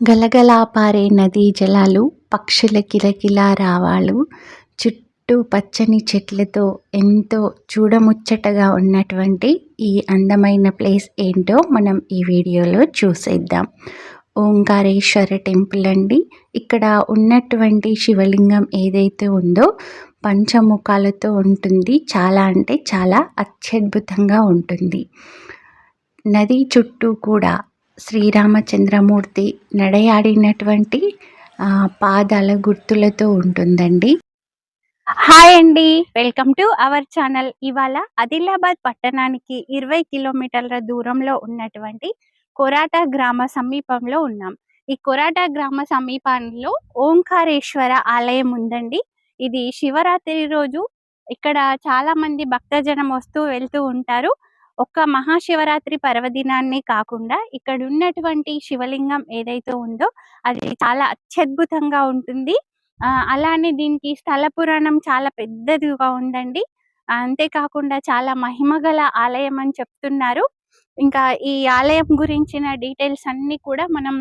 గలగలా పారే నదీ జలాలు పక్షుల కిలకిలా రావాలు. చుట్టూ పచ్చని చెట్లతో ఎంతో చూడముచ్చటగా ఉన్నటువంటి ఈ అందమైన ప్లేస్ ఏంటో మనం ఈ వీడియోలో చూసేద్దాం. ఓంకారేశ్వర టెంపుల్ అండి. ఇక్కడ ఉన్నటువంటి శివలింగం ఏదైతే ఉందో పంచముఖాలతో ఉంటుంది. చాలా అంటే చాలా అత్యద్భుతంగా ఉంటుంది. నది చుట్టూ కూడా శ్రీరామచంద్రమూర్తి నడయాడినటువంటి పాదాల గుర్తులతో ఉంటుందండి. హాయ్ అండి. వెల్కమ్ టు అవర్ ఛానల్ ఇవాళ ఆదిలాబాద్ పట్టణానికి ఇరవై కిలోమీటర్ల దూరంలో ఉన్నటువంటి కొరాట గ్రామ సమీపంలో ఉన్నాం. ఈ కొరాట గ్రామ సమీపంలో ఓంకారేశ్వర ఆలయం ఉందండి. ఇది శివరాత్రి రోజు ఇక్కడ చాలా మంది భక్తజనం వస్తూ వెళ్తూ ఉంటారు. ఒక్క మహాశివరాత్రి పర్వదినాన్ని కాకుండా ఇక్కడ ఉన్నటువంటి శివలింగం ఏదైతే ఉందో అది చాలా అత్యద్భుతంగా ఉంటుంది. అలానే దీనికి స్థల పురాణం చాలా పెద్దదిగా ఉందండి. అంతేకాకుండా చాలా మహిమగల ఆలయం అని చెప్తున్నారు. ఇంకా ఈ ఆలయం గురించిన డీటెయిల్స్ అన్ని కూడా మనం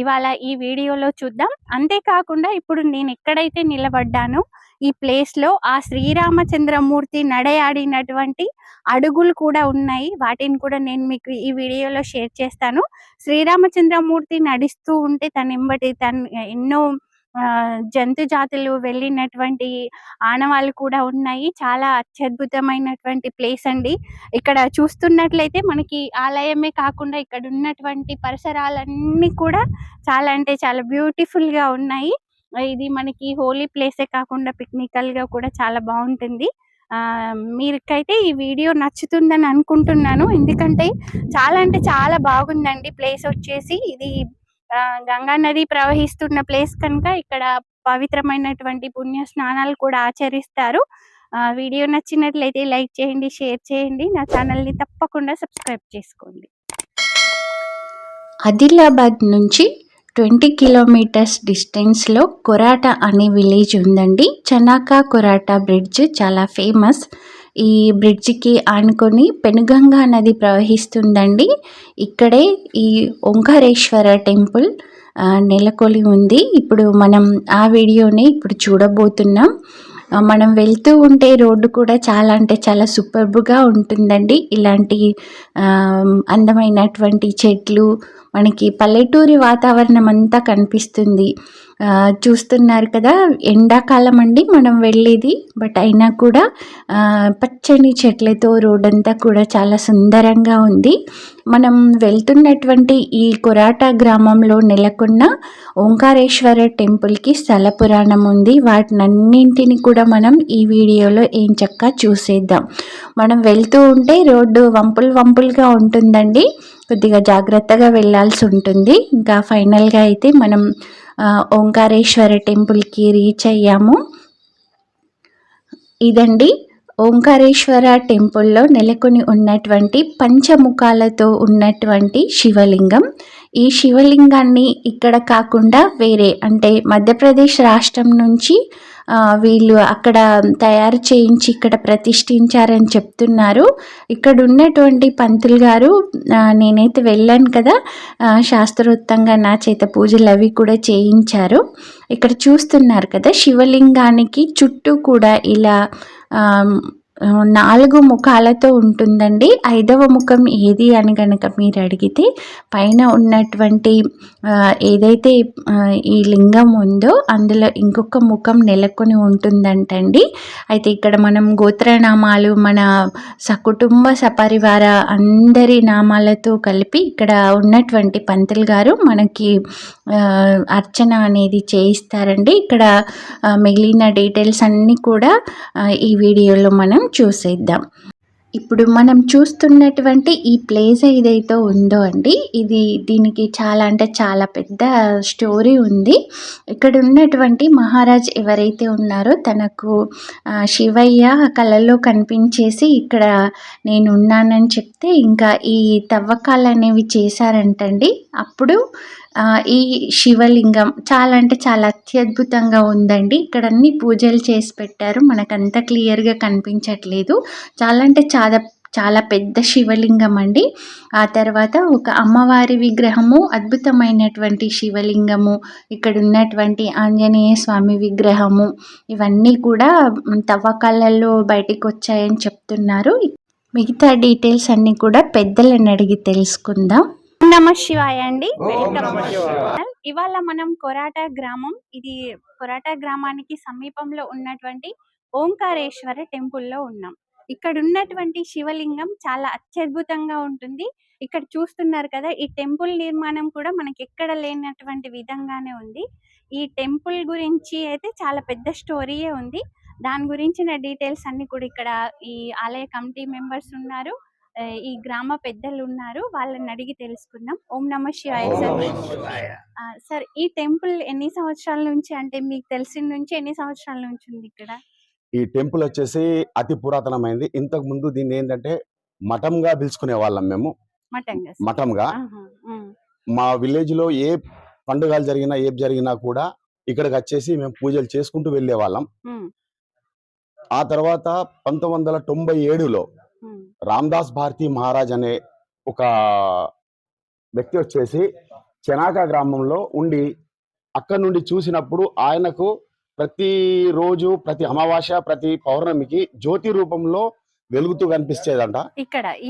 ఇవాళ ఈ వీడియోలో చూద్దాం. అంతేకాకుండా ఇప్పుడు నేను ఎక్కడైతే నిలబడ్డానో ఈ ప్లేస్లో ఆ శ్రీరామచంద్రమూర్తి నడయాడినటువంటి అడుగులు కూడా ఉన్నాయి. వాటిని కూడా నేను మీకు ఈ వీడియోలో షేర్ చేస్తాను. శ్రీరామచంద్రమూర్తి నడుస్తూ ఉంటే తన ఎంబటి తన ఎన్నో జంతు జాతులు వెళ్ళినటువంటి ఆనవాళ్ళు కూడా ఉన్నాయి. చాలా అత్యద్భుతమైనటువంటి ప్లేస్ అండి. ఇక్కడ చూస్తున్నట్లయితే మనకి ఆలయమే కాకుండా ఇక్కడ ఉన్నటువంటి పరిసరాలన్నీ కూడా చాలా అంటే చాలా బ్యూటిఫుల్గా ఉన్నాయి. ఇది మనకి హోలీ ప్లేసే కాకుండా పిక్నికల్గా కూడా చాలా బాగుంటుంది. ఆ మీకైతే ఈ వీడియో నచ్చుతుందని అనుకుంటున్నాను. ఎందుకంటే చాలా అంటే చాలా బాగుందండి ప్లేస్ వచ్చేసి. ఇది గంగా నది ప్రవహిస్తున్న ప్లేస్ కనుక ఇక్కడ పవిత్రమైనటువంటి పుణ్య స్నానాలు కూడా ఆచరిస్తారు. వీడియో నచ్చినట్లయితే లైక్ చేయండి షేర్ చేయండి. నా ఛానల్ని తప్పకుండా సబ్స్క్రైబ్ చేసుకోండి. ఆదిలాబాద్ నుంచి ట్వంటీ కిలోమీటర్స్ డిస్టెన్స్లో కొరాట అనే విలేజ్ ఉందండి. చనాకా కొరాట బ్రిడ్జ్ చాలా ఫేమస్. ఈ బ్రిడ్జికి ఆనుకొని పెనుగంగా నది ప్రవహిస్తుందండి. ఇక్కడే ఈ ఓంకారేశ్వర టెంపుల్ నెలకొలి ఉంది. ఇప్పుడు మనం ఆ వీడియోని ఇప్పుడు చూడబోతున్నాం. మనం వెళ్తూ ఉంటే రోడ్డు కూడా చాలా అంటే చాలా సూపర్బ్గా ఉంటుందండి. ఇలాంటి అందమైనటువంటి చెట్లు మనకి పల్లెటూరి వాతావరణం అంతా కనిపిస్తుంది చూస్తున్నారు కదా ఎండాకాలం అండి మనం వెళ్ళేది. బట్ అయినా కూడా పచ్చని చెట్లతో రోడ్డంతా కూడా చాలా సుందరంగా ఉంది. మనం వెళ్తున్నటువంటి ఈ కొరాట గ్రామంలో నెలకొన్న ఓంకారేశ్వర టెంపుల్కి స్థల పురాణం ఉంది. వాటినన్నింటిని కూడా మనం ఈ వీడియోలో ఏం చక్క చూసేద్దాం. మనం వెళ్తూ ఉంటే రోడ్డు వంపులు వంపులుగా ఉంటుందండి. కొద్దిగా జాగ్రత్తగా వెళ్ళాల్సి ఉంటుంది. ఇంకా ఫైనల్గా అయితే మనం ఓంకారేశ్వర టెంపుల్కి రీచ్ అయ్యాము. ఇదండి ఓంకారేశ్వర టెంపుల్లో నెలకొని ఉన్నటువంటి పంచముఖాలతో ఉన్నటువంటి శివలింగం. ఈ శివలింగాన్ని ఇక్కడ కాకుండా వేరే అంటే మధ్యప్రదేశ్ రాష్ట్రం నుంచి వీళ్ళు అక్కడ తయారు చేయించి ఇక్కడ ప్రతిష్ఠించారని చెప్తున్నారు. ఇక్కడ ఉన్నటువంటి పంతులు గారు నేనైతే వెళ్ళాను కదా శాస్త్రోత్తంగా నా చేత పూజలు అవి కూడా చేయించారు. ఇక్కడ చూస్తున్నారు కదా శివలింగానికి చుట్టూ కూడా ఇలా నాలుగు ముఖాలతో ఉంటుందండి. ఐదవ ముఖం ఏది అని కనుక మీరు అడిగితే పైన ఉన్నటువంటి ఏదైతే ఈ లింగం ఉందో అందులో ఇంకొక ముఖం నెలకొని ఉంటుందంటండి. అయితే ఇక్కడ మనం గోత్రనామాలు మన సకుటుంబ సపరివార అందరి నామాలతో కలిపి ఇక్కడ ఉన్నటువంటి పంతులు గారు మనకి అర్చన అనేది చేయిస్తారండి. ఇక్కడ మిగిలిన డీటెయిల్స్ అన్నీ కూడా ఈ వీడియోలో మనం చూసేద్దాం. ఇప్పుడు మనం చూస్తున్నటువంటి ఈ ప్లేస్ ఏదైతే ఉందో అండి ఇది దీనికి చాలా అంటే చాలా పెద్ద స్టోరీ ఉంది. ఇక్కడ ఉన్నటువంటి మహారాజ్ ఎవరైతే ఉన్నారో తనకు శివయ్య కళలో కనిపించేసి ఇక్కడ నేను ఉన్నానని చెప్తే ఇంకా ఈ తవ్వకాలు అనేవి చేశారంటండి. అప్పుడు ఈ శివలింగం చాలా అంటే చాలా అత్యద్భుతంగా ఉందండి. ఇక్కడ అన్ని పూజలు చేసి పెట్టారు. మనకంత క్లియర్గా కనిపించట్లేదు. చాలా అంటే చాలా చాలా పెద్ద శివలింగం అండి. ఆ తర్వాత ఒక అమ్మవారి విగ్రహము అద్భుతమైనటువంటి శివలింగము ఇక్కడ ఉన్నటువంటి ఆంజనేయ స్వామి విగ్రహము ఇవన్నీ కూడా తవ్వకాలలో బయటికి వచ్చాయని చెప్తున్నారు. మిగతా డీటెయిల్స్ అన్నీ కూడా పెద్దలను అడిగి తెలుసుకుందాం. నమ శివాయ అండి. ఇవాళ మనం కొరాట గ్రామం ఇది కొరాట గ్రామానికి సమీపంలో ఉన్నటువంటి ఓంకారేశ్వర టెంపుల్లో ఉన్నాం. ఇక్కడ ఉన్నటువంటి శివలింగం చాలా అత్యద్భుతంగా ఉంటుంది. ఇక్కడ చూస్తున్నారు కదా ఈ టెంపుల్ నిర్మాణం కూడా మనకి ఎక్కడ లేనటువంటి విధంగానే ఉంది. ఈ టెంపుల్ గురించి అయితే చాలా పెద్ద స్టోరీయే ఉంది. దాని గురించిన డీటెయిల్స్ అన్ని కూడా ఇక్కడ ఈ ఆలయ కమిటీ మెంబర్స్ ఉన్నారు. ఈ గ్రామ పెద్దలు ఉన్నారు వాళ్ళని అడిగి తెలుసుకుందాం. ఓం నమ శివాయ సార్. సార్ ఈ టెంపుల్ ఎన్ని సంవత్సరాల నుంచి అంటే మీకు తెలిసిన నుంచి ఎన్ని సంవత్సరాల నుంచి ఉంది ఇక్కడ? ఈ టెంపుల్ వచ్చేసి అతి పురాతనమైంది. ఇంతకు ముందు దీన్ని ఏంటంటే మఠంగా పిలుచుకునే వాళ్ళం మేము. మఠంగా మా విలేజ్లో ఏ పండుగలు జరిగినా ఏం జరిగినా కూడా ఇక్కడికి వచ్చేసి మేము పూజలు చేసుకుంటూ వెళ్ళే వాళ్ళం ఆ తర్వాత పంతొమ్మిది వందల తొంభై ఏడులో రామ్దాస్ భారతి మహారాజ్ అనే ఒక వ్యక్తి వచ్చేసి చెనాక గ్రామంలో ఉండి అక్కడి నుండి చూసినప్పుడు ఆయనకు ప్రతి రోజు ప్రతి అమావాస్య ప్రతి పౌర్ణమికి జ్యోతి రూపంలో వెలుగుతూ కనిపించేదంట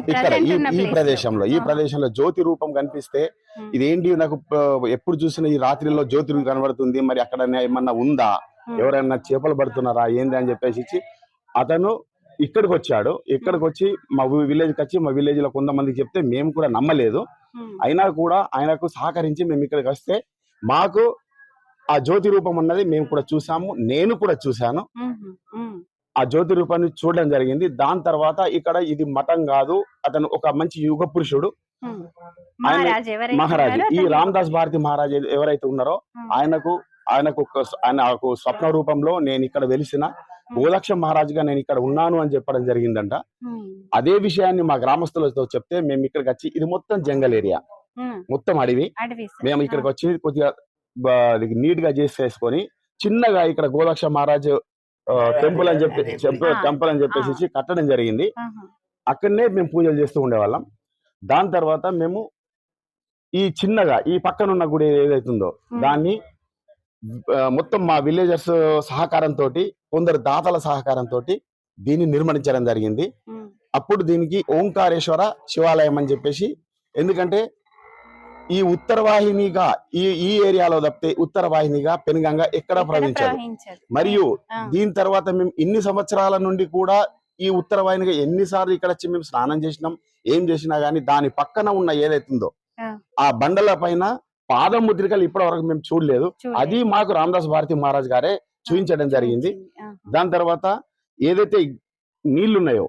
ఇక్కడ ఈ. ప్రదేశంలో ఈ ప్రదేశంలో జ్యోతి రూపం కనిపిస్తే ఇదేంటి నాకు ఎప్పుడు చూసినా ఈ రాత్రిలో జ్యోతి కనబడుతుంది మరి అక్కడ ఏమన్నా ఉందా? ఎవరైనా చేపలు పడుతున్నారా? ఏంది అని చెప్పేసి అతను ఇక్కడికి వచ్చాడు ఇక్కడికి వచ్చి మా విలేజ్కి వచ్చి మా విలేజ్లో కొంతమందికి చెప్తే మేము కూడా నమ్మలేదు. అయినా కూడా ఆయనకు సహకరించి మేము ఇక్కడికి వస్తే మాకు ఆ జ్యోతి రూపం ఉన్నది మేము కూడా చూసాము నేను కూడా చూశాను. ఆ జ్యోతి రూపాన్ని చూడడం జరిగింది. దాని తర్వాత ఇక్కడ ఇది మఠం కాదు అతను ఒక మంచి యుగ పురుషుడు. ఉమ్. మహారాజ్ ఈ రామదాస్ భారతి మహారాజు ఎవరైతే ఉన్నారో ఆయనకు ఆయనకు ఒక ఆయనకు స్వప్న రూపంలో నేను ఇక్కడ వెలిసిన గోలక్ష మహారాజుగా నేను ఇక్కడ ఉన్నాను అని చెప్పడం జరిగిందంట. అదే విషయాన్ని మా గ్రామస్తులతో చెప్తే మేము ఇక్కడికి వచ్చి ఇది మొత్తం జంగల్ ఏరియా. మొత్తం అడవి. మేము ఇక్కడికి వచ్చి కొద్దిగా నీట్గా చేసేసుకొని చిన్నగా ఇక్కడ గోలక్ష మహారాజు టెంపుల్ అని చెప్పి. టెంపుల్ అని చెప్పేసి కట్టడం జరిగింది. అక్కడనే మేము పూజలు చేస్తూ ఉండేవాళ్ళం. దాని తర్వాత మేము ఈ చిన్నగా ఈ పక్కన ఉన్న గుడి ఏదైతుందో దాన్ని మొత్తం మా విలేజర్స్ సహకారంతో కొందరు దాతల సహకారంతో దీన్ని నిర్మించడం జరిగింది. అప్పుడు దీనికి ఓంకారేశ్వర శివాలయం అని చెప్పేసి ఎందుకంటే ఈ ఉత్తర వాహినిగా ఈ ఈ ఏరియాలో తప్పితే ఉత్తర వాహినిగా పెనుగంగా ఎక్కడ ప్రవహించదు. ప్రవహించదు. మరియు దీని తర్వాత మేము ఇన్ని సంవత్సరాల నుండి కూడా ఈ ఉత్తర వాహినిగా ఎన్నిసార్లు ఇక్కడ వచ్చి మేము స్నానం చేసినాం ఏం చేసినా గానీ దాని పక్కన ఉన్న ఏదైతుందో. ఆ బండల పైన పాదం ముద్రికలు ఇప్పటి వరకు మేము చూడలేదు. అది మాకు రామదాస్ భారతి మహారాజ్ గారే చూపించడం జరిగింది. దాని తర్వాత ఏదైతే నీళ్ళు ఉన్నాయో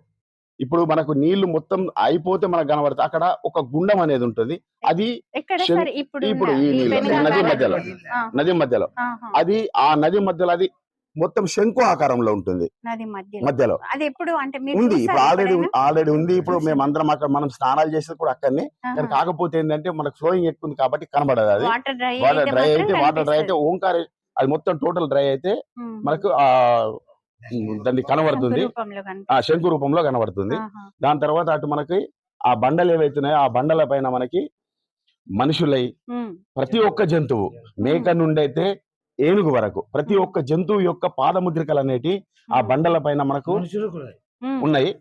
ఇప్పుడు మనకు నీళ్ళు మొత్తం అయిపోతే మనకు కనబడుతుంది అక్కడ ఒక గుండం అనేది ఉంటుంది అది ఇప్పుడు ఈ నీళ్ళు, నది? మధ్యలో. నది మధ్యలో అది ఆ నది మధ్యలో అది మొత్తం శంకు ఆకారంలో ఉంటుంది మధ్యలో అది ఎప్పుడు అంటే ఉంది ఇప్పుడు ఆల్రెడీ? ఆల్రెడీ ఉంది ఇప్పుడు మేము అందరం అక్కడ మనం స్నానాలు చేసేది కూడా అక్కడనే కానీ. కాకపోతే ఏంటంటే మనకు ఫ్లోయింగ్ ఎక్కువ ఉంది కాబట్టి కనబడదు అది వాటర్ డ్రై అయితే వాటర్ డ్రై అయితే. ఓంకార అది మొత్తం టోటల్ డ్రై అయితే. మనకు ఆ దాన్ని కనబడుతుంది ఆ. శంకు రూపంలో కనబడుతుంది. దాని తర్వాత అటు మనకి ఆ బండలు ఏవైతున్నాయో ఆ బండల పైన మనకి మనుషులై ప్రతి ఒక్క జంతువు మేక నుండి అయితే ఏనుగు వరకు. ప్రతి ఒక్క జంతువు యొక్క పాదముద్రికలు అనేటి ఆ బండల పైన మనకు ఉన్నాయి.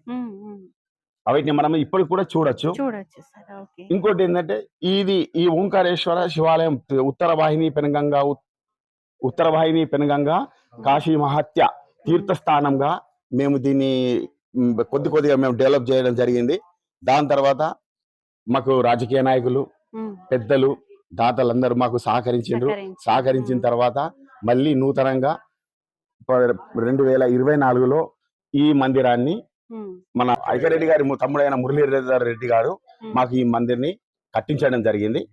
వాటిని మనం ఇప్పటికి కూడా చూడొచ్చు. చూడొచ్చు సార్. ఓకే. ఇంకోటి ఏంటంటే ఇది ఈ ఓంకారేశ్వర శివాలయం ఉత్తర వాహిని పెనగంగా ఉత్తర వాహిని పెనగంగా కాశీ మహత్య తీర్థస్థానంగా మేము దీన్ని కొద్ది కొద్దిగా మేము డెవలప్ చేయడం జరిగింది. దాని తర్వాత మాకు రాజకీయ నాయకులు పెద్దలు దాతలందరూ మాకు సహకరించిండ్రు సహకరించి. సహకరించిన తర్వాత మళ్ళీ నూతనంగా రెండు వేల ఇరవై నాలుగులో ఈ మందిరాన్ని మన ఐకరెడ్డి గారి తమ్ముడైన మురళీధర్ రెడ్డి గారు. మాకు ఈ మందిర్ని కట్టించడం జరిగింది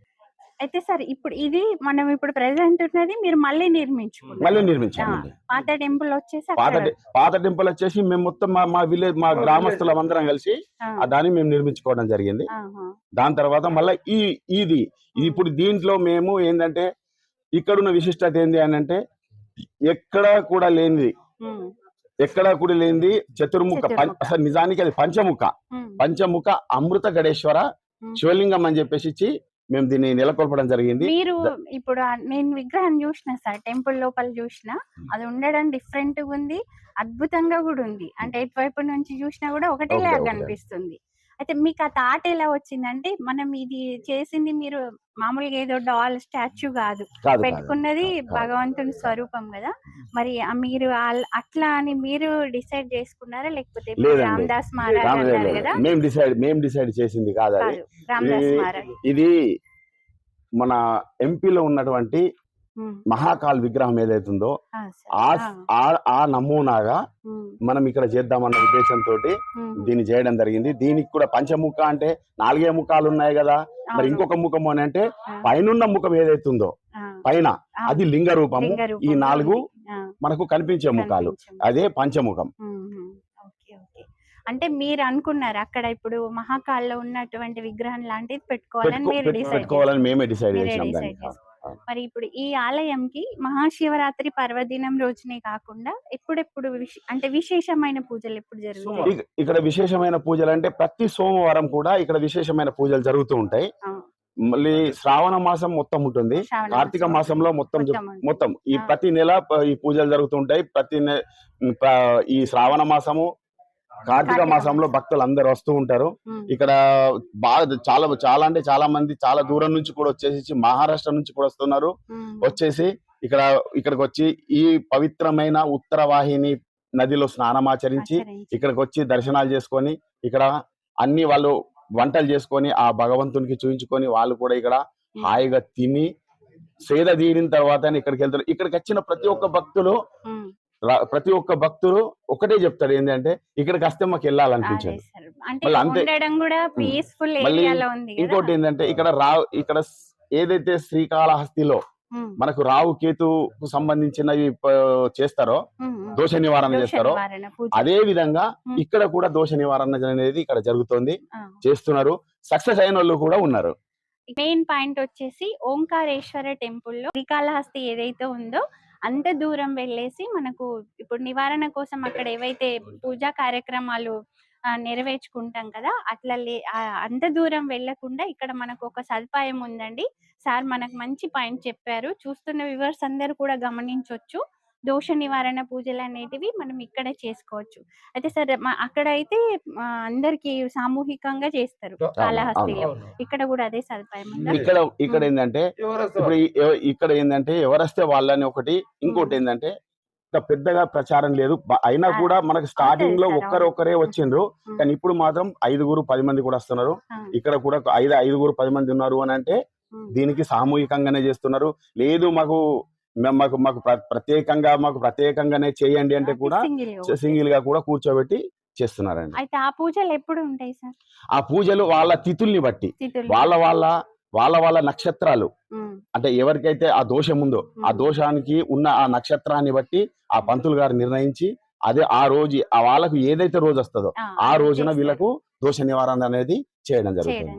అయితే సార్ ఇప్పుడు ఇది మనం ఇప్పుడు ప్రెసెంట్ ఉన్నది మీరు మళ్ళీ నిర్మించుకున్నారు మళ్ళీ నిర్మించామండి పాత టెంపుల్ వచ్చేసి పాత అక్కడ పాత టెంపుల్ వచ్చేసి మేము మొత్తం మా మా విలేజ్ మా గ్రామస్తులం అందరం కలిసి ఆ, ఆ దాన్ని మేము నిర్మించుకోవడం జరిగింది. ఆహా. దాని తర్వాత మళ్ళీ ఈ ఇది ఇది ఇప్పుడు దీంట్లో మేము ఏంటంటే ఇక్కడున్న విశిష్టత ఏంది అని అంటే ఎక్కడ కూడా లేనిది. ఉమ్, ఎక్కడ గుడి లేనిది చతుర్ముఖ పం- చతుర్ముఖ. అసలు నిజానికి అది పంచముఖ. ఉమ్, పంచముఖ అమృత గడేశ్వర ఉమ్. శివలింగం అని చెప్పేసి ఇచ్చి మేము దీన్ని నెలకొల్పడం జరిగింది. మీరు ఇప్పుడు నేను విగ్రహం చూసిన సార్ టెంపుల్ లోపల చూసిన అది ఉండడం డిఫరెంట్ ఉంది అద్భుతంగా కూడా ఉంది. అంటే ఎటువైపు నుంచి చూసినా కూడా ఒకటే ఒకటే, లాగా ఒకటే. కనిపిస్తుంది అయితే మీకు ఆ థాట్ ఎలా వచ్చిందంటే మనం ఇది చేసింది మీరు మామూలుగా ఏదో డాల్ స్టాచ్యూ కాదు. పెట్టుకున్నది. భగవంతుని స్వరూపం కదా. మరి మీరు అట్లా అని మీరు డిసైడ్ చేసుకున్నారా? లేకపోతే. రామదాస్ మహారాజ్ మేము డిసైడ్ మేము డిసైడ్ చేసింది కాదు రామదాస్ ఇది- మహారాజ్. ఇది మన ఎంపీలో ఉన్నటువంటి మహాకాల్ విగ్రహం ఏదైతుందో ఆ, నమూనాగా మనం ఇక్కడ చేద్దామన్న ఉద్దేశంతో దీన్ని చేయడం జరిగింది. దీనికి కూడా పంచముఖ అంటే నాలుగే ముఖాలు ఉన్నాయి కదా. మరి. ఇంకొక ముఖము అని అంటే పైనున్న ముఖం ఏదైతుందో పైన అది లింగ రూపము ఈ నాలుగు మనకు కనిపించే ముఖాలు. అదే పంచముఖం. అంటే మీరు అనుకున్నారు అక్కడ ఇప్పుడు మహాకాల్లో ఉన్నటువంటి విగ్రహం లాంటిది పెట్టుకోవాలని పెట్టుకోవాలని మేమే డిసైడ్ చేసినాం. మరి ఇప్పుడు ఈ ఆలయంకి మహాశివరాత్రి పర్వదినం రోజునే కాకుండా ఎప్పుడెప్పుడు అంటే విశేషమైన పూజలు ఎప్పుడు జరుగుతాయి? ఇక- ఇక్కడ విశేషమైన పూజలు అంటే ప్రతి సోమవారం కూడా ఇక్కడ విశేషమైన పూజలు జరుగుతూ ఉంటాయి. మళ్ళీ శ్రావణ మాసం మొత్తం ఉంటుంది. కార్తీక మాసం. మాసంలో మొత్తం మొత్తం ఈ. ప్రతి నెల ఈ పూజలు జరుగుతుంటాయి ప్రతి ఈ శ్రావణ మాసము కార్తీక మాసంలో మాసం. భక్తులు అందరు వస్తూ ఉంటారు. ఇక్కడ బాగా చాలా చాలా అంటే చాలా మంది చాలా దూరం నుంచి కూడా వచ్చేసి మహారాష్ట్ర నుంచి కూడా వస్తున్నారు. వచ్చేసి ఇక్కడ ఇక్కడికి వచ్చి ఈ పవిత్రమైన ఉత్తర వాహిని నదిలో స్నానమాచరించి ఆచరించి. ఇక్కడికి వచ్చి దర్శనాలు చేసుకొని ఇక్కడ అన్ని వాళ్ళు వంటలు చేసుకొని ఆ భగవంతునికి చూపించుకొని వాళ్ళు కూడా ఇక్కడ హాయిగా తిని సేద తీరిన తర్వాత ఇక్కడికి వెళ్తారు. ఇక్కడికి వచ్చిన ప్రతి ఒక్క భక్తులు ప్రతి ఒక్క భక్తులు ఒకటే చెప్తారు ఏంటంటే ఇక్కడికి వస్తే మాకు మళ్ళీ అంతే. మళ్ళీ కదా ఇంకోటి ఏంటంటే ఇక్కడ రా ఇక్కడ ఏదైతే శ్రీకాళహస్తిలో మనకు రావు కేతుకు సంబంధించినవి చేస్తారో. దోష నివారణ చేస్తారో. అదే విధంగా. ఇక్కడ కూడా దోష నివారణ అనేది ఇక్కడ జరుగుతుంది. చేస్తున్నారు సక్సెస్ అయిన వాళ్ళు కూడా ఉన్నారు మెయిన్ పాయింట్ వచ్చేసి ఓంకారేశ్వర టెంపుల్లో శ్రీకాళహస్తి ఏదైతే ఉందో అంత దూరం వెళ్ళేసి మనకు ఇప్పుడు నివారణ కోసం అక్కడ ఏవైతే పూజా కార్యక్రమాలు నెరవేర్చుకుంటాం కదా అట్లా లే అంత దూరం వెళ్ళకుండా ఇక్కడ మనకు ఒక సదుపాయం ఉందండి. సార్ మనకు మంచి పాయింట్ చెప్పారు. చూస్తున్న వ్యూవర్స్ అందరు కూడా గమనించవచ్చు దోష నివారణ పూజలు అనేటివి మనం ఇక్కడే చేసుకోవచ్చు. అయితే సార్ అక్కడ అయితే అందరికి సామూహికంగా చేస్తారు కాళహస్తిలో. ఇక్కడ కూడా అదే సదుపాయం ఉందా? ఇక్కడ ఇక్కడ ఏంటంటే ఇప్పుడు ఇక్కడ ఏంటంటే ఎవరొస్తే వాళ్ళని ఒకటి ఇంకోటి ఏంటంటే పెద్దగా ప్రచారం లేదు. అయినా కూడా మనకు స్టార్టింగ్లో అవుతుంది సార్, ఒక్కరు ఒక్కరే వచ్చిండ్రు. కానీ ఇప్పుడు మాత్రం ఐదుగురు పది మంది కూడా వస్తున్నారు. ఇక్కడ కూడా ఐదు ఐదుగురు పది మంది ఉన్నారు అని అంటే. దీనికి సామూహికంగానే చేస్తున్నారు. లేదు మాకు మేము- మాకు మాకు ప్ర- ప్రత్యేకంగా మాకు ప్రత్యేకంగానే చేయండి అంటే కూడా సింగిల్గా కూడా కూర్చోబెట్టి చేస్తున్నారండి. అయితే ఆ పూజలు ఎప్పుడు ఉంటాయి సార్? ఆ పూజలు వాళ్ళ తిథుల్ని బట్టి. వాళ్ళ వాళ్ళ వాళ్ళ వాళ్ళ నక్షత్రాలు. అంటే ఎవరికైతే ఆ దోషం ఉందో ఆ. దోషానికి ఉన్న ఆ నక్షత్రాన్ని బట్టి ఆ పంతులు గారు నిర్ణయించి అదే ఆ రోజు ఆ వాళ్ళకు ఏదైతే రోజు వస్తుందో ఆ, రోజున. వీళ్ళకు దోష నివారణ అనేది చేయడం జరుగుతుంది.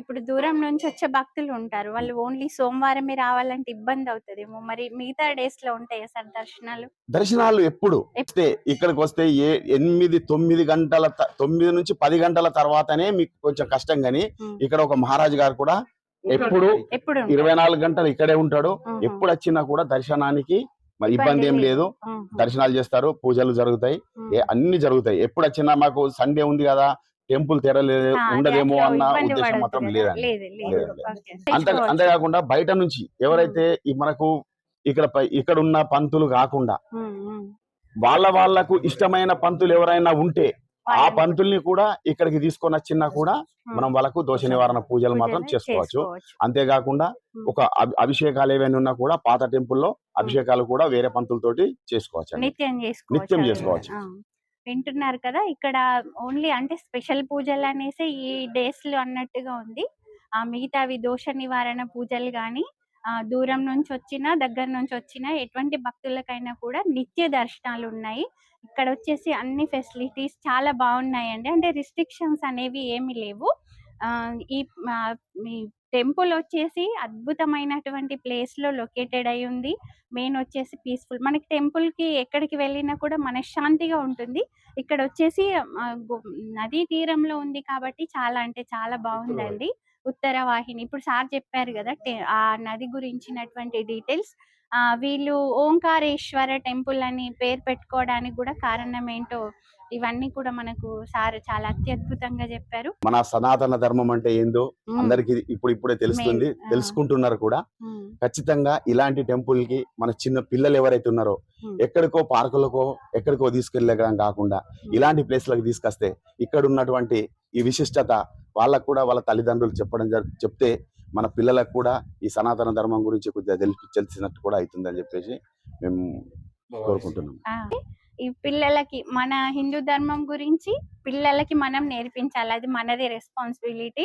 ఇప్పుడు దూరం నుంచి వచ్చే భక్తులు ఉంటారు. వాళ్ళు ఓన్లీ సోమవారమే రావాలంటే ఇబ్బంది అవుతుందేమో. మరి మిగతా డేస్లో ఉంటాయా సార్ దర్శనాలు? దర్శనాలు ఎప్పుడు? ఇక్కడికి వస్తే ఏ ఎనిమిది తొమ్మిది గంటల తొమ్మిది నుంచి పది గంటల తర్వాతనే మీకు కొంచెం కష్టం గాని. ఇక్కడ ఒక మహారాజు గారు కూడా ఎప్పుడు? ఇరవై నాలుగు గంటలు ఇక్కడే ఉంటాడు. ఎప్పుడు వచ్చినా కూడా దర్శనానికి మరి ఇబ్బంది ఏం లేదు. దర్శనాలు చేస్తారు పూజలు జరుగుతాయి. అన్ని జరుగుతాయి. ఎప్పుడు వచ్చినా మాకు సండే ఉంది కదా టెంపుల్ తెరలేదు ఉండదేమో అన్న ఉద్దేశం మాత్రం. లేదండి. అంతే. అంతేకాకుండా బయట నుంచి ఎవరైతే మనకు ఇక్కడ ఇక్కడ ఉన్న పంతులు కాకుండా. వాళ్ళ వాళ్ళకు ఇష్టమైన పంతులు ఎవరైనా ఉంటే ఆ పంతుల్ని కూడా ఇక్కడికి తీసుకొని వచ్చినా కూడా. మనం వాళ్ళకు దోష నివారణ పూజలు మాత్రం చేసుకోవచ్చు. అంతేకాకుండా. ఒక అభి- అభిషేకాలు ఏవైనా ఉన్నా కూడా పాత టెంపుల్లో అభిషేకాలు కూడా వేరే పంతులతోటి చేసుకోవచ్చు నిత్యం చేసుకోవచ్చు వింటున్నారు కదా! ఇక్కడ ఓన్లీ అంటే స్పెషల్ పూజలు అనేసి ఈ డేస్లో అన్నట్టుగా ఉంది. ఆ మిగతావి దోష నివారణ పూజలు కానీ ఆ దూరం నుంచి వచ్చినా దగ్గర నుంచి వచ్చినా ఎటువంటి భక్తులకైనా కూడా నిత్య దర్శనాలు ఉన్నాయి ఇక్కడ వచ్చేసి అన్ని ఫెసిలిటీస్ చాలా బాగున్నాయండి అంటే రిస్ట్రిక్షన్స్ అనేవి ఏమీ లేవు. ఈ టెంపుల్ వచ్చేసి అద్భుతమైనటువంటి ప్లేస్‌లో లొకేటెడ్ అయి ఉంది. మెయిన్ వచ్చేసి పీస్‌ఫుల్. మనకి టెంపుల్‌కి ఎక్కడికి వెళ్ళినా కూడా మనశ్శాంతిగా ఉంటుంది. ఇక్కడ వచ్చేసి నదీ తీరంలో ఉంది కాబట్టి చాలా అంటే చాలా బావుందండి. ఉత్తర వాహిని ఇప్పుడు సార్ చెప్పారు! టె ఆ నది గురించినటువంటి డీటెయిల్స్. వీళ్ళు ఓంకారేశ్వర టెంపుల్ అని పేరు పెట్టుకోవడానికి గూడా కారణం ఏంటో ఇవన్నీ కూడా మనకు సార్ చాలా అత్యద్భుతంగా చెప్పారు. మన సనాతన ధర్మం అంటే ఏందో. అందరికి ఇప్పుడు ఇప్పుడే తెలుస్తుంది! తెలుసుకుంటున్నారు కూడా. ఖచ్చితంగా ఇలాంటి టెంపుల్కి మన చిన్న పిల్లలు ఎవరైతే ఉన్నారో. ఎక్కడికో పార్కులకో ఎక్కడికో తీసుకెళ్ళడం కాకుండా ఇలాంటి ప్లేస్లకు తీసుకొస్తే ఇక్కడ ఉన్నటువంటి ఈ విశిష్టత వాళ్ళకు కూడా వాళ్ళ తల్లిదండ్రులు చెప్పడం చెప్తే మన పిల్లలకు కూడా ఈ సనాతన ధర్మం గురించి కొద్దిగా తెలిపి తెలిసినట్టు కూడా అవుతుందని చెప్పేసి మేము కోరుకుంటున్నాం! ఈ పిల్లలకి మన హిందూ ధర్మం గురించి పిల్లలకి మనం నేర్పించాలి. అది మనదే రెస్పాన్సిబిలిటీ.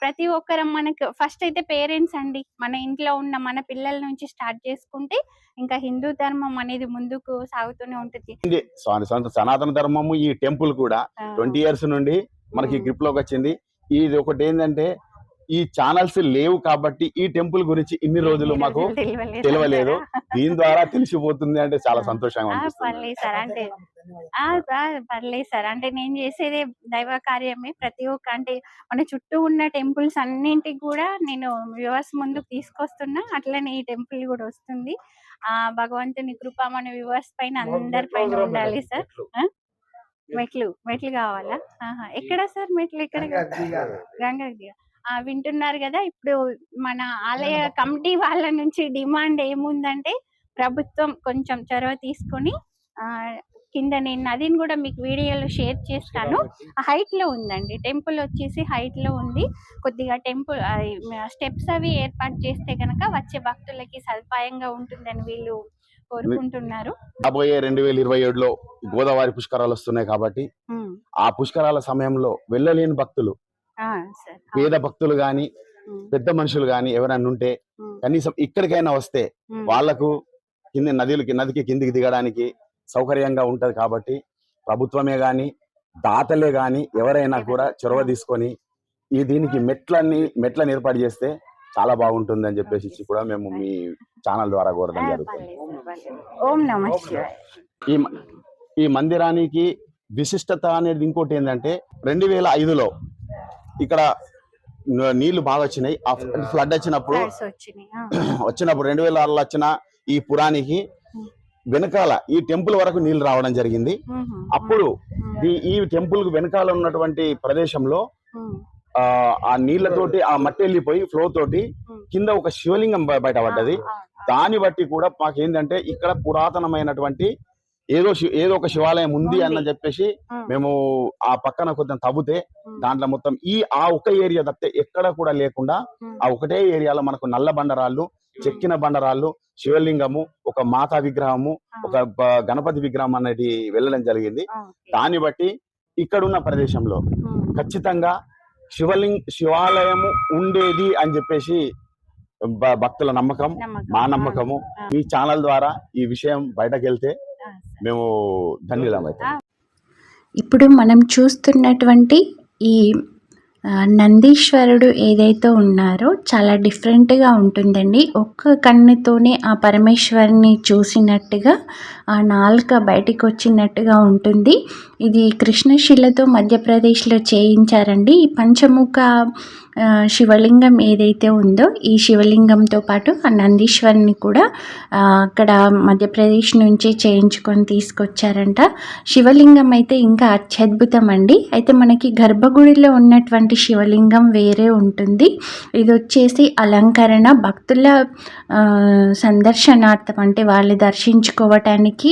ప్రతి ఒక్కరం మనకు ఫస్ట్ అయితే పేరెంట్స్ అండి. మన ఇంట్లో ఉన్న మన పిల్లల నుంచి స్టార్ట్ చేసుకుంటే ఇంకా హిందూ ధర్మం అనేది ముందుకు సాగుతూనే ఉంటది. సనాతన ధర్మము ఈ టెంపుల్ కూడా! ట్వంటీ ఇయర్స్ నుండి మనకి. గ్రిప్లోకి వచ్చింది ఇది ఒకటి ఏంటంటే ఈ ఛానల్స్ లేవు కాబట్టి ఈ టెంపుల్ గురించి ఇన్ని రోజులు మాకు తెలియలేదు? దీని ద్వారా తెలిసిపోతుంది అంటే చాలా. సంతోషంగా పర్లేదు సార్. అంటే! పర్లేదు సార్. అంటే నేను చేసేదే దైవ కార్యమే. ప్రతి ఒక్క అంటే మన చుట్టూ ఉన్న టెంపుల్స్ అన్నింటికి కూడా నేను వ్యూవర్స్ ముందుకు తీసుకొస్తున్నా. అట్లనే ఈ టెంపుల్ కూడా వస్తుంది. ఆ భగవంతుని కృప మన వ్యూవర్స్ పైన అందరి పైన ఉండాలి సార్. మెట్లు మెట్లు కావాలా? ఆహా! ఎక్కడ సార్ మెట్లు ఎక్కడ? గంగకి ఆ! వింటున్నారు గదా! ఇప్పుడు మన ఆలయ కమిటీ వాళ్ళ నుంచి డిమాండ్ ఏముందంటే, ప్రభుత్వం కొంచెం చొరవ తీసుకొని కింద నేను నదిని గూడా మీకు వీడియోలో షేర్ చేస్తాను. హైట్‌లో ఉందండి. టెంపుల్ వచ్చేసి హైట్‌లో ఉంది. కొద్దిగా టెంపుల్ స్టెప్స్ అవి ఏర్పాటు చేస్తే గనక వచ్చే భక్తులకి సదుపాయంగా ఉంటుందని వీళ్ళు కోరుకుంటున్నారు. రాబోయే రెండు వేల ఇరవై ఏడులో గోదావరి పుష్కరాలు వస్తున్నాయి కాబట్టి. ఆ పుష్కరాల సమయంలో వెళ్ళలేని భక్తులు. పేద భక్తులు గాని. పెద్ద మనుషులు గాని ఎవరైనా ఉంటే. కనీసం ఇక్కడికైనా వస్తే. వాళ్ళకు కింద నదికి నదికి కిందికి దిగడానికి సౌకర్యంగా ఉంటది కాబట్టి ప్రభుత్వమే గాని దాతలే గాని ఎవరైనా కూడా చొరవ తీసుకొని ఈ దీనికి మెట్లన్నీ మెట్లను ఏర్పాటు చేస్తే చాలా బాగుంటుంది అని చెప్పేసి కూడా మేము మీ ఛానల్ ద్వారా! కోరడం జరుగుతుంది. ఈ ఈ మందిరానికి విశిష్టత అనేది ఇంకోటి ఏంటంటే రెండు వేల ఐదులో ఇక్కడ నీళ్ళు బాగా వచ్చినాయి ఆ ఫ్లడ్ వచ్చినప్పుడు! వచ్చినప్పుడు రెండు వేల ఆరులో వచ్చిన ఈ పురానికి వెనకాల ఈ టెంపుల్ వరకు నీళ్ళు రావడం జరిగింది. అప్పుడు. ఈ- ఈ టెంపుల్కు వెనకాల ఉన్నటువంటి ప్రదేశంలో. ఆ ఆ నీళ్ళతోటి ఆ మట్టి వెళ్ళిపోయి ఫ్లో తోటి. కింద ఒక శివలింగం బయట పడ్డది. దాన్ని బట్టి కూడా మాకు ఏంటంటే ఇక్కడ పురాతనమైనటువంటి ఏదో ఏదో ఒక శివాలయం ఉంది. అని చెప్పేసి. మేము ఆ పక్కన కొంచెం తవ్వుతే. దాంట్లో మొత్తం ఈ ఆ ఒక ఏరియా తప్పితే ఎక్కడ కూడా లేకుండా. ఆ ఒకటే ఏరియాలో మనకు నల్ల బండరాళ్ళు చెక్కిన బండరాళ్ళు శివలింగము ఒక మాతా విగ్రహము. ఒక గణపతి విగ్రహం అనేది వెళ్ళడం జరిగింది. దాన్ని బట్టి ఇక్కడున్న ప్రదేశంలో. ఖచ్చితంగా శివలింగ శివాలయము ఉండేది అని చెప్పేసి భక్తుల నమ్మకం. మా నమ్మకము. మీ ఛానల్ ద్వారా ఈ విషయం బయటకు మేము ఇప్పుడు మనం చూస్తున్నటువంటి ఈ నందీశ్వరుడు ఏదైతే ఉన్నారో చాలా డిఫరెంట్గా ఉంటుందండి. ఒక్క కన్నుతోనే ఆ పరమేశ్వరిని చూసినట్టుగా ఆ నాలుక బయటికి వచ్చినట్టుగా ఉంటుంది. ఇది కృష్ణశిలతో మధ్యప్రదేశ్లో చేయించారండి. ఈ పంచముఖ శివలింగం ఏదైతే ఉందో ఈ శివలింగంతో పాటు ఆ నందీశ్వరిని కూడా అక్కడ మధ్యప్రదేశ్ నుంచి చేయించుకొని తీసుకొచ్చారంట. శివలింగం అయితే ఇంకా అత్యద్భుతం అండి అయితే మనకి గర్భగుడిలో ఉన్నటువంటి శివలింగం వేరే ఉంటుంది. ఇది వచ్చేసి అలంకరణ భక్తుల సందర్శనార్థం అంటే వాళ్ళు దర్శించుకోవటానికి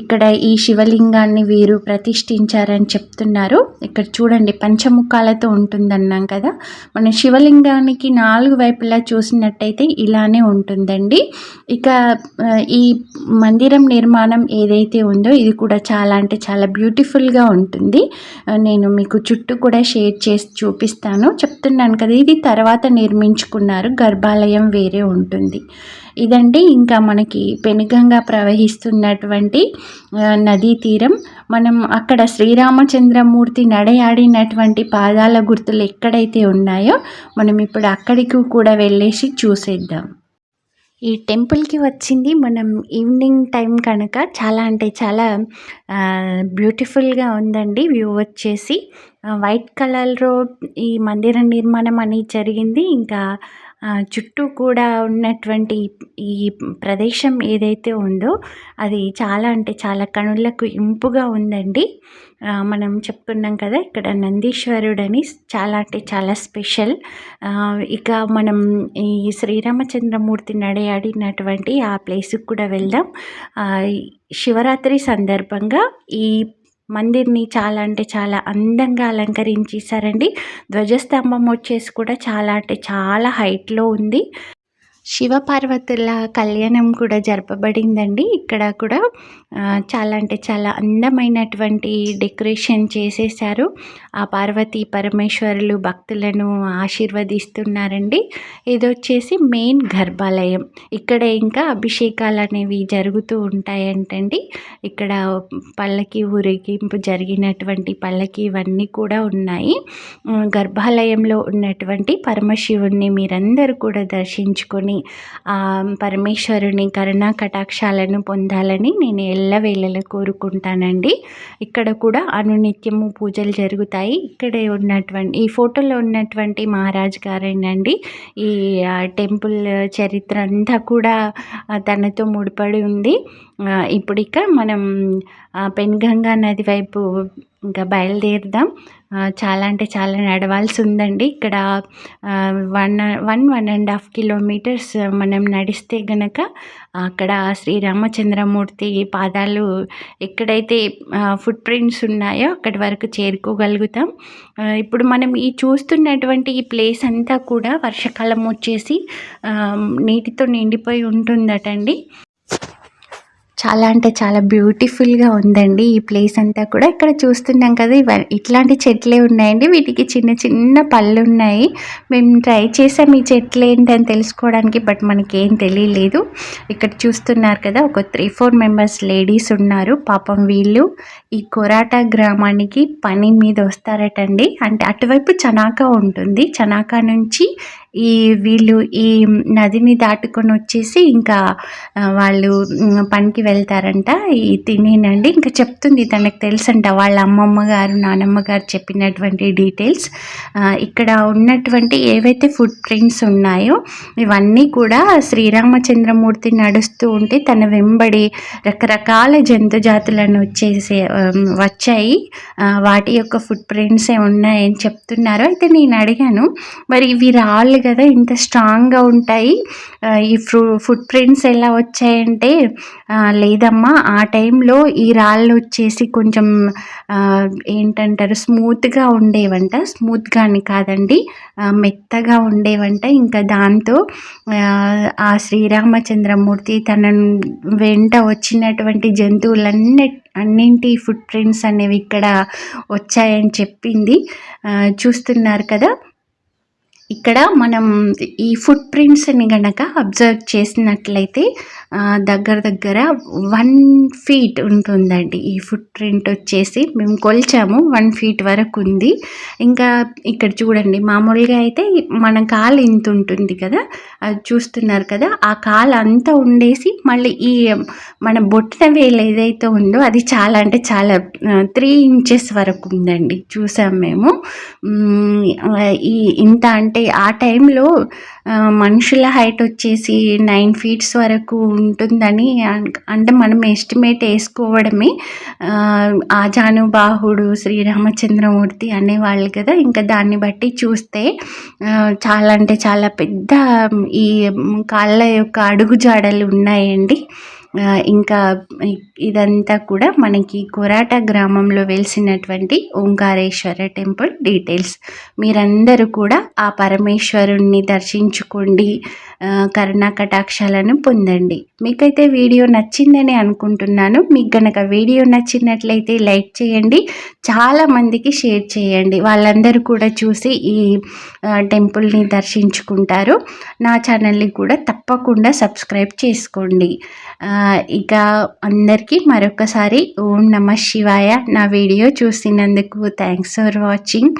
ఇక్కడ ఈ శివలింగాన్ని వీరు ప్రతిష్ఠించారని చెప్తున్నారు. ఇక్కడ చూడండి పంచముఖాలతో ఉంటుందన్నాం కదా. మన శివలింగానికి నాలుగు వైపులా చూసినట్టయితే ఇలానే ఉంటుందండి. ఇక ఈ మందిరం నిర్మాణం ఏదైతే ఉందో ఇది కూడా చాలా అంటే చాలా బ్యూటిఫుల్గా ఉంటుంది. నేను మీకు చుట్టూ కూడా షేర్ చేసి చూపిస్తాను. చెప్తున్నాను కదా ఇది తర్వాత నిర్మించుకున్నారు గర్భాలయం వేరే ఉంటుంది. ఇదండి ఇంకా మనకి పెనుగంగా ప్రవహిస్తున్నటువంటి నదీ తీరం. మనం అక్కడ శ్రీరామచంద్రమూర్తి నడయాడినటువంటి పాదాల గుర్తులు ఎక్కడైతే ఉన్నాయో మనం ఇప్పుడు అక్కడికి కూడా వెళ్ళేసి చూసేద్దాం. ఈ టెంపుల్కి వచ్చింది మనం ఈవినింగ్ టైం కనుక చాలా అంటే చాలా బ్యూటిఫుల్గా ఉందండి వ్యూ వచ్చేసి. వైట్ కలర్లో ఈ మందిర నిర్మాణం అనేది జరిగింది. ఇంకా చుట్టూ కూడా ఉన్నటువంటి ఈ ప్రదేశం ఏదైతే ఉందో అది చాలా అంటే చాలా కనులకు ఇంపుగా ఉందండి. మనం చెప్పుకున్నాం కదా ఇక్కడ నందీశ్వరుడని చాలా అంటే చాలా స్పెషల్. ఇక మనం ఈ శ్రీరామచంద్రమూర్తి నడయాడినటువంటి ఆ ప్లేస్కి కూడా వెళ్దాం. శివరాత్రి సందర్భంగా ఈ మందిర్ని చాలా అంటే చాలా అందంగా అలంకరించేశారండి. ధ్వజస్తంభం వచ్చేసి కూడా చాలా అంటే చాలా హైట్లో ఉంది. శివపార్వతుల కళ్యాణం కూడా జరపబడిందండి. ఇక్కడ కూడా చాలా అంటే చాలా అందమైనటువంటి డెకరేషన్ చేసేసారు ఆ పార్వతీ పరమేశ్వరులు భక్తులను ఆశీర్వదిస్తున్నారండి. ఇది వచ్చేసి మెయిన్ గర్భాలయం. ఇక్కడ ఇంకా అభిషేకాలు అనేవి జరుగుతూ ఉంటాయంటండి. ఇక్కడ పల్లకి ఊరేగింపు జరిగినటువంటి పల్లకి ఇవన్నీ కూడా ఉన్నాయి. గర్భాలయంలో ఉన్నటువంటి పరమశివుణ్ణి మీరందరూ కూడా దర్శించుకొని పరమేశ్వరుని కరుణా కటాక్షాలను పొందాలని నేను ఎల్లవేళలా కోరుకుంటానండి. ఇక్కడ కూడా అనునిత్యము పూజలు జరుగుతాయి. ఇక్కడే ఉన్నటువంటి ఈ ఫోటోలో ఉన్నటువంటి మహారాజ్ గారేనండి. ఈ టెంపుల్ చరిత్ర అంతా కూడా తనతో ముడిపడి ఉంది. ఇప్పుడు ఇక మనం పెన్గంగా నది వైపు ఇంకా బయలుదేరుదాం. చాలా అంటే చాలా నడవాల్సి ఉందండి ఇక్కడ one one one and half kilometres మనం నడిస్తే గనక అక్కడ శ్రీరామచంద్రమూర్తి పాదాలు ఎక్కడైతే ఫుట్ ప్రింట్స్ ఉన్నాయో అక్కడి వరకు చేరుకోగలుగుతాం. ఇప్పుడు మనం ఈ చూస్తున్నటువంటి ఈ ప్లేస్ అంతా కూడా వర్షాకాలం వచ్చేసి నీటితో నిండిపోయి ఉంటుందటండి. చాలా అంటే చాలా బ్యూటిఫుల్గా ఉందండి ఈ ప్లేస్ అంతా కూడా. ఇక్కడ చూస్తున్నాం కదా ఇవ ఇట్లాంటి చెట్లే ఉన్నాయండి. వీటికి చిన్న చిన్న పళ్ళు ఉన్నాయి మేము ట్రై చేసాం ఈ చెట్లు ఏంటని తెలుసుకోవడానికి బట్ మనకేం తెలియలేదు. ఇక్కడ చూస్తున్నారు కదా ఒక త్రీ ఫోర్ మెంబర్స్ లేడీస్ ఉన్నారు. పాపం వీళ్ళు ఈ కొరాటా గ్రామానికి పని మీద వస్తారటండి. అంటే అటువైపు చనాక ఉంటుంది. చనాక నుంచి ఈ వీళ్ళు ఈ నదిని దాటుకొని వచ్చేసి ఇంకా వాళ్ళు పనికి వెళ్తారంట. ఈ తినేనండి. ఇంకా చెప్తుంది తనకు తెలుసంట వాళ్ళ అమ్మమ్మ గారు నానమ్మ గారు చెప్పినటువంటి డీటెయిల్స్. ఇక్కడ ఉన్నటువంటి ఏవైతే ఫుడ్ ప్రింట్స్ ఉన్నాయో ఇవన్నీ కూడా శ్రీరామచంద్రమూర్తి నడుస్తూ ఉంటే తన వెంబడి రకరకాల జంతు జాతులను వచ్చేసి వచ్చాయి. వాటి యొక్క ఫుడ్ ప్రింట్సే ఉన్నాయని చెప్తున్నారు. అయితే నేను అడిగాను మరి ఇవి రాళ్ళు కదా ఇంత స్ట్రాంగ్గా ఉంటాయి. ఈ ఫ్రూ ఫుట్ ప్రింట్స్ ఎలా వచ్చాయంటే లేదమ్మా ఆ టైంలో ఈ రాళ్ళు వచ్చేసి కొంచెం ఏంటంటారు స్మూత్గా ఉండేవంట. స్మూత్గాని కాదండి మెత్తగా ఉండేవంట. ఇంకా దాంతో ఆ, శ్రీరామచంద్రమూర్తి తన వెంట వచ్చినటువంటి జంతువులన్నీ అన్నింటి ఫుట్ ప్రింట్స్ అనేవి ఇక్కడ వచ్చాయని చెప్పింది. చూస్తున్నారు కదా ఇక్కడ మనం ఈ ఫుట్ ప్రింట్స్ని గనక అబ్జర్వ్ చేసినట్లయితే దగ్గర దగ్గర వన్ ఫీట్ ఉంటుందండి. ఈ ఫుట్ ప్రింట్ వచ్చేసి మేము కొలిచాము వన్ ఫీట్ వరకు ఉంది. ఇంకా ఇక్కడ చూడండి మామూలుగా అయితే మన కాలు ఇంత ఉంటుంది కదా అది చూస్తున్నారు కదా ఆ కాలు అంతా ఉండేసి మళ్ళీ ఈ మన బొట్టిన వేలు ఏదైతే ఉందో అది చాలా అంటే చాలా త్రీ ఇంచెస్ వరకు ఉందండి. చూసాం మేము. ఈ ఇంత అంటే ఆ టైంలో మనుషుల హైట్ వచ్చేసి నైన్ ఫీట్స్ వరకు ఉంటుందని అంటే మనం ఎస్టిమేట్ వేసుకోవడమే ఆ, ఆజానుబాహుడు శ్రీరామచంద్రమూర్తి అనేవాళ్ళు కదా. ఇంకా దాన్ని బట్టి చూస్తే చాలా అంటే చాలా పెద్ద ఈ కాళ్ళ యొక్క అడుగు జాడలు ఉన్నాయండి. ఇంకా ఇదంతా కూడా మనకి కొరాట గ్రామంలో వెలిసినటువంటి ఓంకారేశ్వర టెంపుల్ డీటెయిల్స్. మీరందరూ కూడా ఆ పరమేశ్వరుణ్ణి దర్శించుకోండి కరుణాకటాక్షాలను పొందండి. మీకైతే వీడియో నచ్చిందని అనుకుంటున్నాను. మీకు గనక వీడియో నచ్చినట్లయితే లైక్ చేయండి చాలా మందికి షేర్ చేయండి. వాళ్ళందరూ కూడా చూసి ఈ టెంపుల్ని దర్శించుకుంటారు. నా ఛానల్ని కూడా తప్పకుండా సబ్స్క్రైబ్ చేసుకోండి. ఇక అందరికీ మరొకసారి ఓం నమ శివాయ. నా వీడియో చూసినందుకు థ్యాంక్స్ ఫర్ వాచింగ్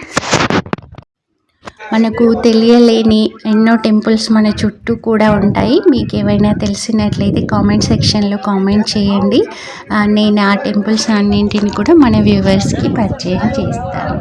మనకు తెలియలేని ఎన్నో టెంపుల్స్ మన చుట్టూ కూడా ఉంటాయి. మీకు ఏవైనా తెలిసినట్లయితే కామెంట్ సెక్షన్లో కామెంట్ చేయండి. నేను ఆ టెంపుల్స్ అన్నింటిని కూడా మన వ్యూవర్స్కి పరిచయం చేస్తాను.